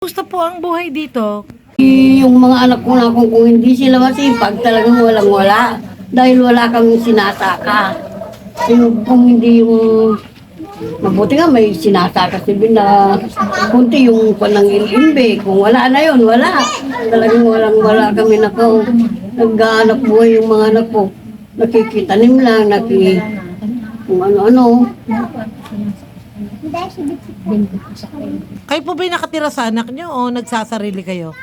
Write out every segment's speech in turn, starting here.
Gusto po ang buhay dito. Yung mga anak ko na kung, kung hindi sila masipag, talagang walang wala. Dahil wala kaming sinasaka. Yung, kung hindi yung Mabuti nga may sinasaka si Bin na kunti yung panang ilimbe. Kung wala na yun, wala. Talagang walang wala kami na ko. Naghahanap buhay yung mga anak ko. Nakikitanim lang, naki... Kung ano-ano. Kayo po ba'y nakatira sa anak nyo o nagsasarili kayo?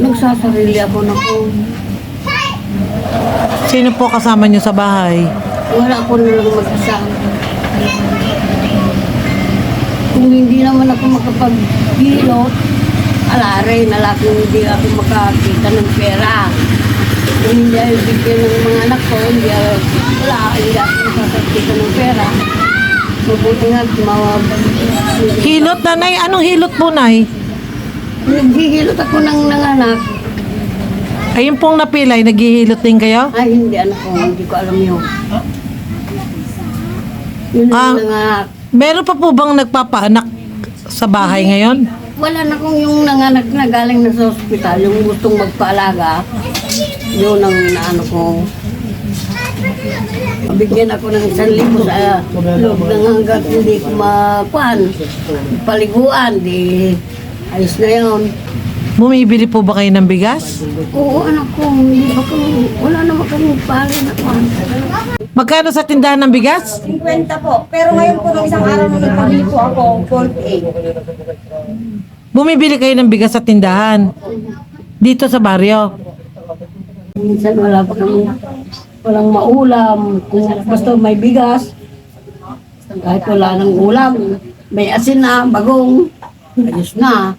Nagsasarili ako na ko. Sino po kasama nyo sa bahay? Wala ko na lang mag-isa. Kung hindi naman ako makapag-hilot, alare, nalaking hindi ako makakita ng pera. Kung hindi ako bigyan ng mga anak ko, hindi ako, wala, hindi ako makakita ng pera. Mabuti nga, mawag. Hilot, nanay. Anong hilot po, nay? Naghihilot ako ng nanganak. Ayun pong napilay, naghihilot din kayo? Ay, hindi anak ko, hindi ko alam yun. Yun Ah. ang nanganak. Meron pa po bang nagpapaanak sa bahay ngayon? Wala na kung yung nanganak na galing na sa ospital, yung gustong magpaalaga, yun ang naano ko. Bigyan ako ng isang libo sa loob ng hanggat hindi ko makuhan. Paliguan, di ayos na yun. Bumibili po ba kayo ng bigas? Oo, anak ko, hindi ba kami, wala naman kami pali na kuhan. Magkano sa tindahan ng bigas? 50 po. Pero ngayon po, nung isang araw nung nagpabili po ako, 48. Bumibili kayo ng bigas sa tindahan? Dito sa baryo? Minsan wala pa kami, walang maulam, kung basta may bigas, kahit wala ng ulam, may asin na, bagong, ayos na.